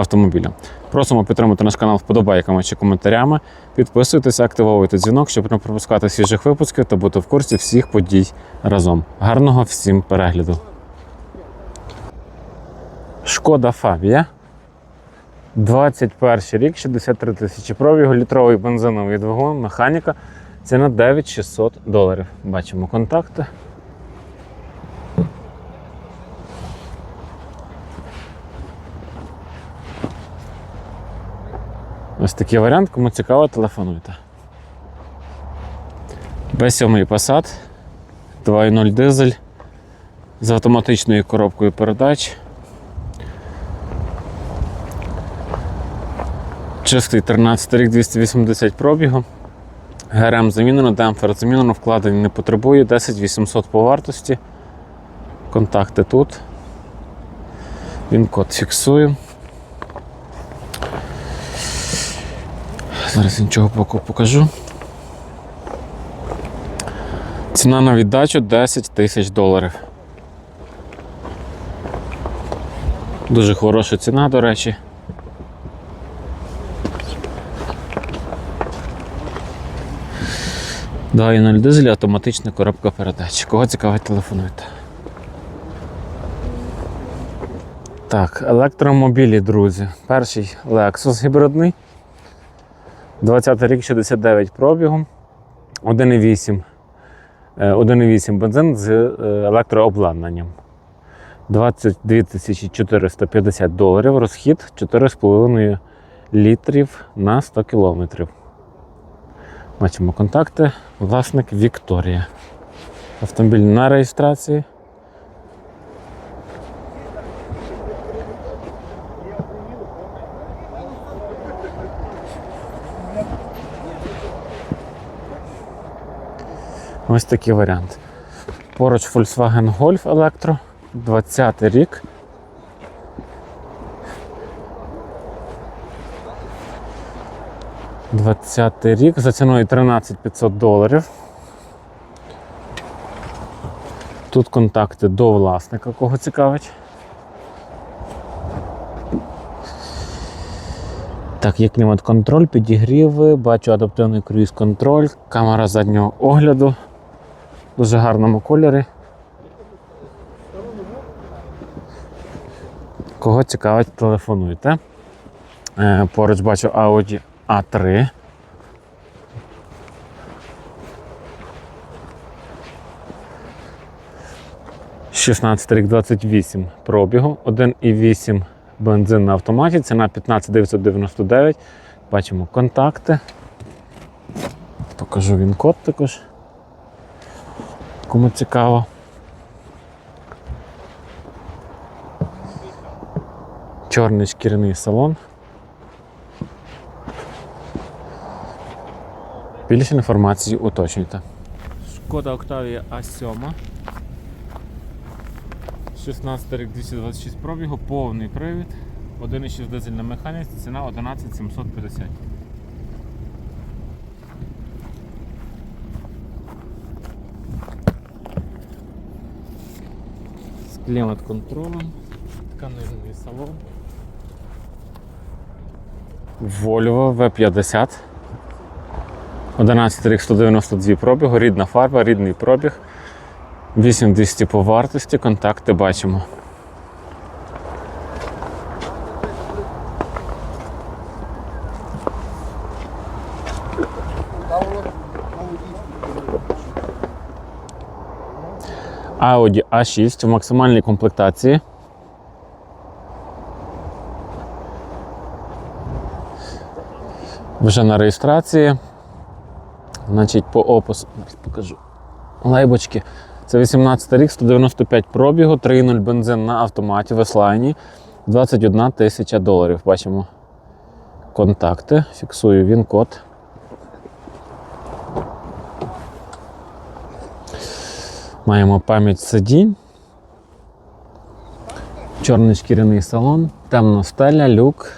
автомобіля. Просимо підтримати наш канал вподобайками чи коментарями. Підписуйтесь, активовуйте дзвінок, щоб не пропускати свіжих випусків та бути в курсі всіх подій разом. Гарного всім перегляду! Шкода Фабія. 21 рік, 63 тисячі пробігу, літровий бензиновий двигун, механіка. Ціна 9600 доларів. Бачимо контакти. Ось такий варіант, кому цікаво, телефонуйте. B7 Passat, 2.0 дизель з автоматичною коробкою передач. Чистий 13 рік 280 пробігу. ГРМ замінено, демпфер замінено, вкладень не потребує, 10 800 по вартості. Контакти тут. Він код фіксую. Зараз іншого боку покажу. Ціна на віддачу 10 тисяч доларів. Дуже хороша ціна, до речі. Да, і 0 дизель, автоматична коробка передач. Кого цікавить, телефонуйте. Так, електромобілі, друзі. Перший Lexus гібридний. 20 рік 69 пробігом. 1,8. е, 1,8 бензин з е, електрообладнанням. 22 450 доларів. Розхід 4,5 літрів на 100 кілометрів. Бачимо контакти. Власник Вікторія. Автомобіль на реєстрації. Ось такий варіант. Поруч Volkswagen Golf Electro, 20 рік. Двадцятий рік за ціною 13 500 доларів. Тут контакти до власника, кого цікавить. Так, є клімат-контроль, підігріви, бачу адаптивний круїз-контроль, камера заднього огляду. Дуже гарному кольорі. Кого цікавить, телефонуйте. Е, Поруч бачу Audi A3. Шістнадцятий рік 28 пробігу, 1,8 бензин на автоматі, ціна 15 999. Бачимо контакти. Покажу він код також. Кому цікаво. Чорний шкіряний салон. Більше інформації уточнюйте. Шкода Octavia A7. 16 рік 226 пробігу, повний привід. 1,6 дизель на механіці, ціна 11 клімат-контролем, тканинний салон. Volvo V50. 11 рік 192 пробігу, рідна фарба, рідний пробіг. 8200 по вартості, контакти бачимо. Audi A6 в максимальній комплектації. Вже на реєстрації. Значить, по опису покажу. Лейбочки. Це 18 рік, 195 пробігу, 3.0 бензин на автоматі в S-Line, 21 тисяча доларів. Бачимо контакти. Фіксую він код. Маємо пам'ять сидінь. Чорний шкіряний салон, темна стеля, люк.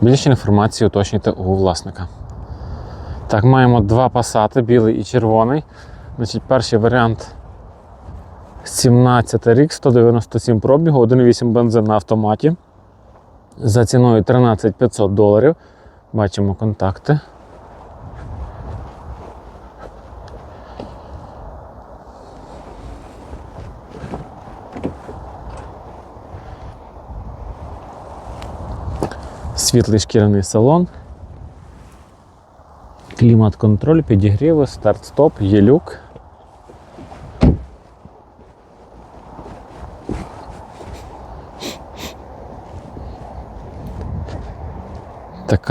Більше інформації уточнюйте у власника. Так, маємо два пасати, білий і червоний. Значить, перший варіант 17 рік, 197 пробігу, 1,8 бензин на автоматі. За ціною 13 500 доларів. Бачимо контакти. Світлий шкіряний салон. Клімат-контроль, підігріви, старт-стоп, є люк.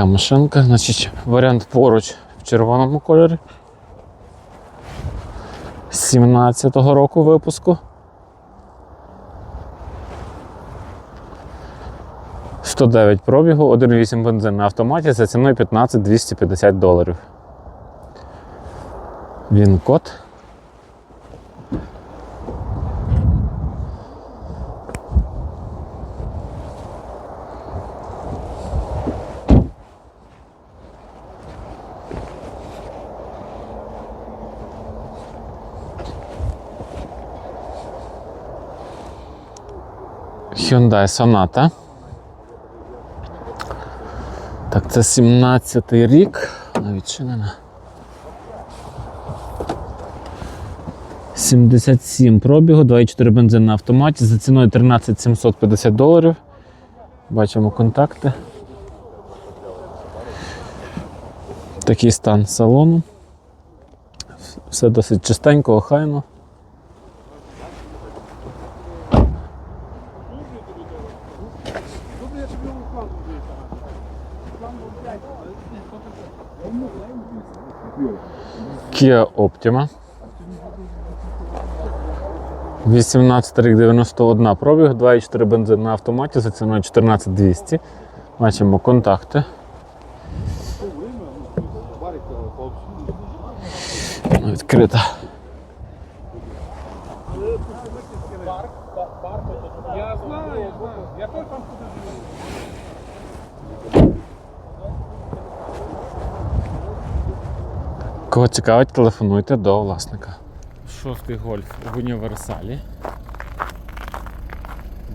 Така машинка, значить, варіант поруч в червоному кольорі. 17-го року випуску. 109 пробігу, 1,8 бензин на автоматі за ціною 15 250 доларів. Він код. Hyundai Sonata. Так, це 17-й рік. Вона відчинена. 77 пробігу, 2,4 бензин на автоматі за ціною 13 750 доларів. Бачимо контакти. Такий стан салону. Все досить чистенько, охайно. Kia Optima. 18 рік 91 пробіг, 2,4 бензин на автоматі за ціною 14200. Бачимо контакти. Відкрита. Кого цікавить, телефонуйте до власника. Шостий гольф в універсалі.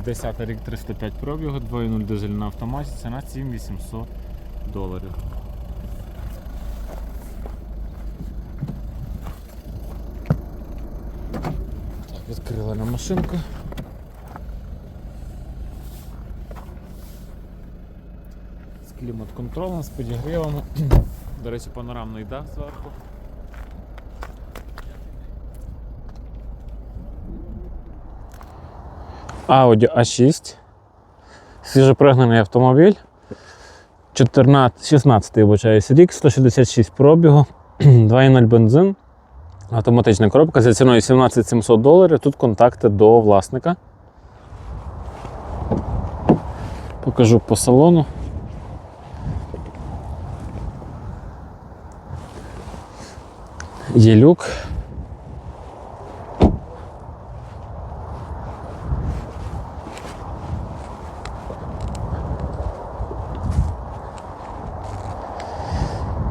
10 рік 305 пробігу, 2.0 дизель на автоматі, ціна 7800 доларів. Так, відкрили на машинку. З клімат-контролем, з підігрівами. До речі, панорамний дах зверху. Audi A6. Свіжопригнаний автомобіль. 14, 16 вибачаюсь, рік, 166 пробігу, 2.0 бензин, автоматична коробка за ціною 17 700 доларів. Тут контакти до власника. Покажу по салону. Є люк.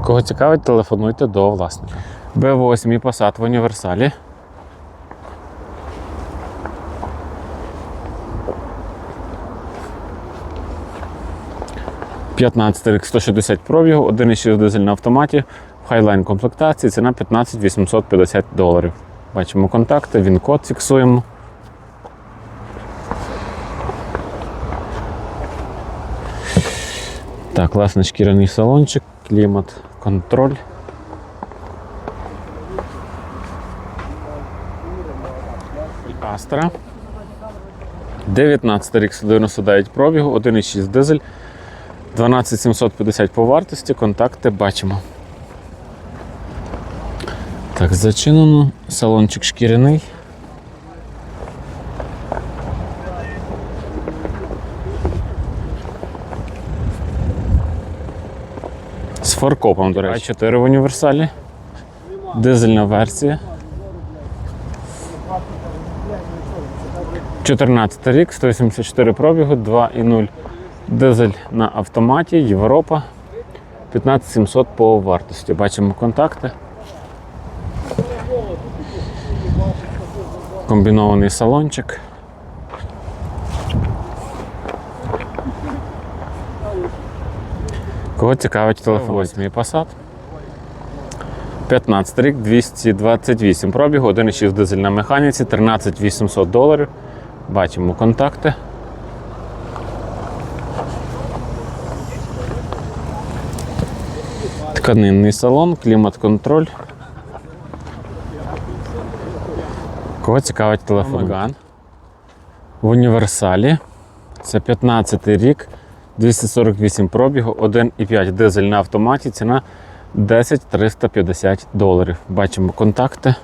Кого цікавить, телефонуйте до власника. Б8 Passat в універсалі. Рік 160 пробігу, 1,6 дизель на автоматі, в хайлайн комплектації, ціна 15 850 доларів. Бачимо контакти, він код фіксуємо. Так, класний шкіряний салончик, клімат, контроль. Astra. 19 рік 199 пробігу, 1,6 дизель, 12750 по вартості, контакти бачимо. Так, зачинено, салончик шкіряний. Фаркопом, до речі, 4 в універсалі. Дизельна версія. 14 рік, 184 пробігу, 2,0 дизель на автоматі, Європа. 15700 по вартості. Бачимо контакти. Комбінований салончик. Кого цікавить телефон? 8 Passat. 15 рік, 228 пробігу, 1,6 дизель на механіці, 13 800 доларів. Бачимо контакти. Тканинний салон, клімат-контроль. Кого цікавить телефон? Megane. В універсалі. Це 15 рік, 248 пробігу, 1,5 дизель на автоматі, ціна 10 350 доларів. Бачимо контакти.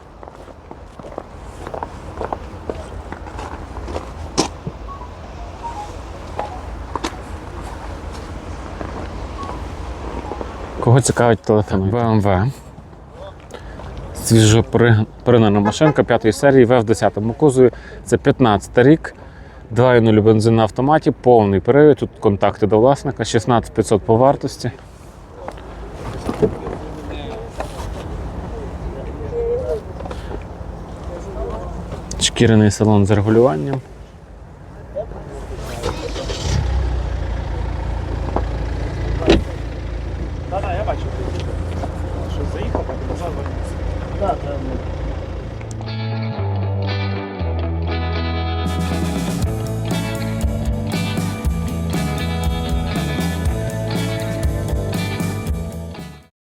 Кого цікавить телефон? BMW. Свіжо пригнана машинка 5 серії в 10 кузові. Це 15 рік. 2.0 бензин на автоматі, повний перевід, Тут контакти до власника, 16500 по вартості. Шкіряний салон з регулюванням.